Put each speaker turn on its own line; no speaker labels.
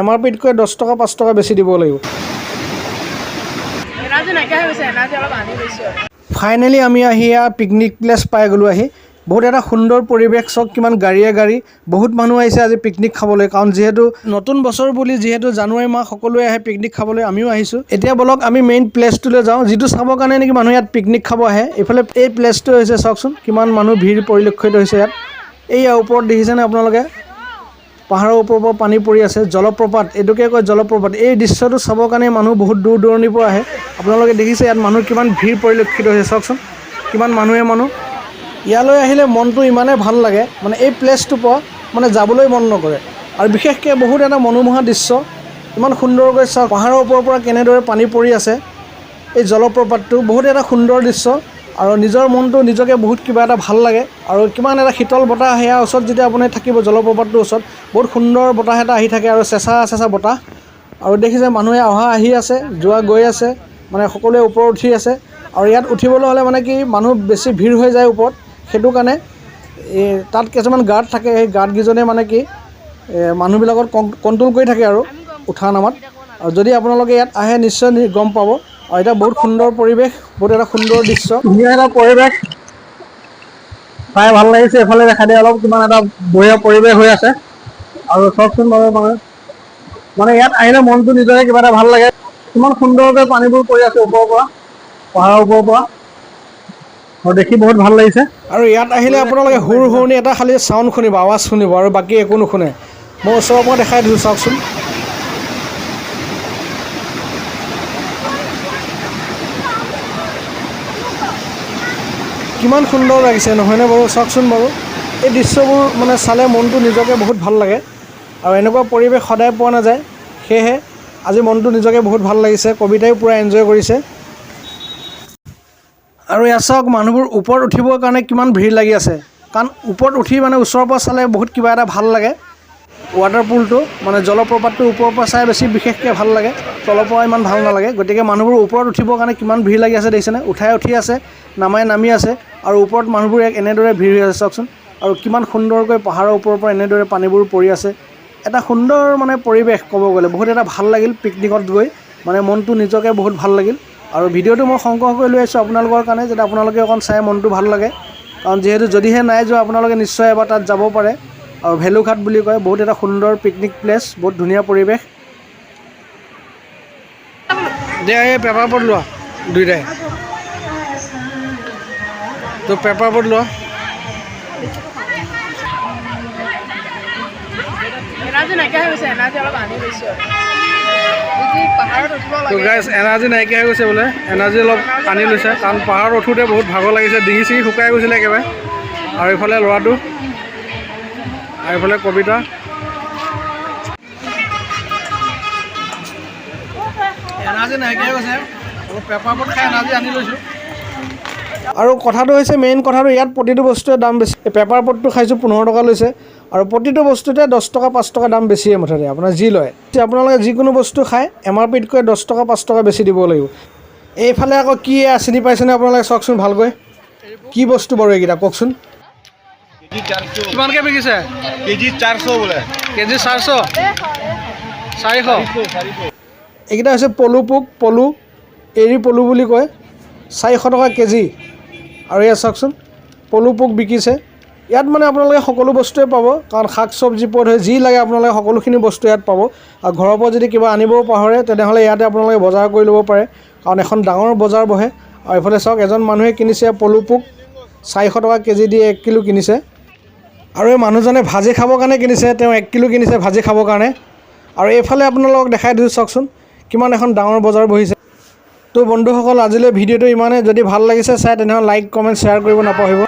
M R পিতকৈ দহ টকা পাঁচ টকা বেছি দিব লাগিব। ফাইনেলি আমি আহি ইয়াৰ পিকনিক প্লেচ পাই গ'লোঁ আহি। বহুত এটা সুন্দৰ পৰিৱেশ চাওক কিমান গাড়ীয়ে গাড়ী। বহুত মানুহ আহিছে আজি পিকনিক খাবলৈ কাৰণ যিহেতু নতুন বছৰ বুলি যিহেতু জানুৱাৰী মাহ সকলোৱে আহে পিকনিক খাবলৈ আমিও আহিছোঁ। এতিয়া বলক আমি মেইন প্লেচটোলৈ যাওঁ যিটো চাবৰ কাৰণে নেকি মানুহ ইয়াত পিকনিক খাব আহে। এইফালে এই প্লেচটো হৈছে চাওকচোন কিমান মানুহ ভিৰ পৰিলক্ষিত হৈছে ইয়াত। এইয়া ওপৰত দেখিছেনে আপোনালোকে? পাহাৰৰ ওপৰৰ পৰা পানী পৰি আছে জলপ্ৰপাত এইটোকে কয় জলপ্ৰপাত। এই দৃশ্যটো চাবৰ কাৰণে মানুহ বহুত দূৰ দূৰণিৰ পৰা আহে। আপোনালোকে দেখিছে ইয়াত মানুহ কিমান ভিৰ পৰিলক্ষিত হৈছে চাওকচোন। কিমান মানুহে মানুহ। ইয়ালৈ আহিলে মনটো ইমানেই ভাল লাগে মানে এই প্লেচটোৰ পৰা মানে যাবলৈ মন নকৰে। আৰু বিশেষকৈ বহুত এটা মনোমোহা দৃশ্য। ইমান সুন্দৰকৈ চাওক পাহাৰৰ ওপৰৰ পৰা কেনেদৰে পানী পৰি আছে এই জলপ্ৰপাতটো। বহুত এটা সুন্দৰ দৃশ্য। আৰু নিজৰ মনটো নিজকে বহুত কিবা এটা ভাল লাগে। আৰু কিমান এটা শীতল বতাহ সেয়া ওচৰত যেতিয়া আপুনি থাকিব জলপ্ৰপাতটোৰ ওচৰত বহুত সুন্দৰ বতাহ এটা আহি থাকে আৰু চেঁচা চেঁচা বতাহ। আৰু দেখিছে মানুহে অহা আহি আছে যোৱা গৈ আছে মানে সকলোৱে ওপৰত উঠি আছে। আৰু ইয়াত উঠিবলৈ হ'লে মানে কি মানুহ বেছি ভিৰ হৈ যায় ওপৰত। সেইটো কাৰণে তাত কিছুমান গাৰ্ড থাকে সেই গাৰ্ডকেইজনে মানে কি মানুহবিলাকত কণ্ট্ৰল কৰি থাকে আৰু উঠা নামাত। আৰু যদি আপোনালোকে ইয়াত আহে নিশ্চয় গম পাব। এতিয়া বহুত সুন্দৰ পৰিৱেশ বহুত এটা সুন্দৰ দৃশ্য। ধুনীয়া এটা পৰিৱেশ। চাই ভাল লাগিছে এফালে দেখা দিয়ে অলপ কিমান এটা বঢ়িয়া পৰিৱেশ হৈ আছে। আৰু চাওকচোন বাৰু মানে মানে ইয়াত আহিলে মনটো নিজৰে কিবা এটা ভাল লাগে। কিমান সুন্দৰকৈ পানীবোৰ পৰি আছে ওপৰৰ পৰা পাহাৰৰ ওপৰৰ পৰা। আৰু দেখি বহুত ভাল লাগিছে। আৰু ইয়াত আহিলে আপোনালোকে সুৰ সুৰণি এটা খালি চাউণ্ড শুনিব আৱাজ শুনিব আৰু বাকী একো নুশুনে। মই ওচৰৰ পৰা দেখাই দিছোঁ চাওকচোন কিমান সুন্দৰ লাগিছে, নহয়নে বাৰু? চাওকচোন বাৰু। এই দৃশ্যবোৰ মানে চালে মনটো নিজকে বহুত ভালো লাগে। আৰু এনেকুৱা পৰিৱেশ সদায় পোৱা নাযায়। সেয়েহে আজি মনটো নিজকে বহুত ভালো লাগিছে। কবিতাইও পূৰা এনজয় কৰিছে। আৰু ইয়াত চাওক, মানুহবোৰ ওপৰত উঠিবৰ কাৰণে কিমান ভিৰ লাগি আছে। কাৰণ ওপৰত উঠি মানে ওচৰৰ পৰা চালে বহুত কিবা এটা ভালো লাগে। ৱাটাৰপুলটো মানে জলপ্ৰপাতটো ওপৰৰ পৰা চাই বেছি বিশেষকৈ ভালো লাগে। তলৰ পৰা ইমান ভাল নালাগে। গতিকে মানুহবোৰ ওপৰত উঠিবৰ কাৰণে কিমান ভিৰ লাগি আছে দেখিছেনে? উঠাই উঠি আছে নামাই নামি আছে। আৰু ওপৰত মানুহবোৰ এনেদৰে ভিৰ হৈ আছে চাওকচোন। আৰু কিমান সুন্দৰকৈ পাহাৰৰ ওপৰৰ পৰা এনেদৰে পানীবোৰ পৰি আছে। এটা সুন্দৰ মানে পৰিৱেশ ক'ব গ'লে। বহুত এটা ভাল লাগিল পিকনিকত গৈ। মানে মনটো নিজকে বহুত ভাল লাগিল। আৰু ভিডিঅ'টো মই সংগ্ৰহ কৰি লৈ আহিছোঁ আপোনালোকৰ কাৰণে যাতে আপোনালোকে অকণ চাই মনটো ভাল লাগে। কাৰণ যিহেতু যদিহে নাই যোৱা আপোনালোকে নিশ্চয় এবাৰ তাত যাব পাৰে। আৰু ভেলুঘাট বুলি কয় বহুত এটা সুন্দৰ পিকনিক প্লেচ বহুত ধুনীয়া পৰিৱেশ। দিয়া এই পেপাৰ বৰ্ড লোৱা দুইটাই। তো পেপাৰ বৰ্ড লোৱা। তো গাইজ এনাৰ্জি নাইকিয়া হৈ গৈছে বোলে। এনাৰ্জি অলপ আনি লৈছে কাৰণ পাহাৰত উঠোঁতে বহুত ভাগৰ লাগিছে ডিঙি চিঙি শুকাই গৈছিলে একেবাৰে। আৰু এইফালে ল'ৰাটো আৰু এইফালে কবিতা। এনাৰ্জি নাইকিয়া গৈছে। অলপ পেপাৰ বৰ্ড খাই এনাৰ্জি আনি লৈছোঁ। আৰু কথাটো হৈছে মেইন কথাটো ইয়াত প্ৰতিটো বস্তুৱে দাম বেছি। পেপাৰ বৰ্ডটো খাইছোঁ পোন্ধৰ টকা লৈছে। আৰু প্ৰতিটো বস্তুতে দহ টকা পাঁচ টকা দাম বেছিয়ে মুঠতে আপোনাৰ যি লয়। এতিয়া আপোনালোকে যিকোনো বস্তু খায় এম আৰ পিতকৈ দহ টকা পাঁচ টকা বেছি দিব লাগিব। এইফালে আকৌ কি এয়া চিনি পাইছেনে আপোনালোকে? চাওকচোন ভালকৈ। কি বস্তু বাৰু এইকেইটা? কওকচোন। কিমানকৈ বিকিছে?
কেজি চারশো বলে।
কেজি চাৰিশ চাৰিশ। এইকেইটা হৈছে পলু পোক, পলু, এৰী পলু বুলি কয়। চাৰিশ টকা কেজি। আৰু এয়া চাওকচোন, পলু পোক বিকিছে। ইয়াত মানে আপোনালোকে সকলো বস্তুৱে পাব, কাৰণ শাক চব্জি পৰা ধৰি যি লাগে আপোনালোকে সকলোখিনি বস্তু ইয়াত পাব। আৰু ঘৰৰ পৰা যদি কিবা আনিবও পাহৰে, তেনেহ'লে ইয়াতে আপোনালোকে বজাৰ কৰি ল'ব পাৰে, কাৰণ এখন ডাঙৰ বজাৰ বহে। আৰু এইফালে চাওক, এজন মানুহে কিনিছে পলু পোক, চাৰিশ টকা কেজি দি এক কিলো কিনিছে। আৰু এই মানুহজনে ভাজি খাবৰ কাৰণে কিনিছে, তেওঁ এক কিলো কিনিছে ভাজি খাবৰ কাৰণে। আৰু এইফালে আপোনালোকক দেখাই দিছোঁ চাওকচোন। কিমান এখন ডাঙৰ বজাৰ বহিছে। তো বন্ধুসকল, আজিলৈ ভিডিঅ'টো ইমানেই। যদি ভালো লাগিছে, চাই তেনেহ'লে লাইক কমেণ্ট শ্বেয়াৰ কৰিব নাপাহৰিব।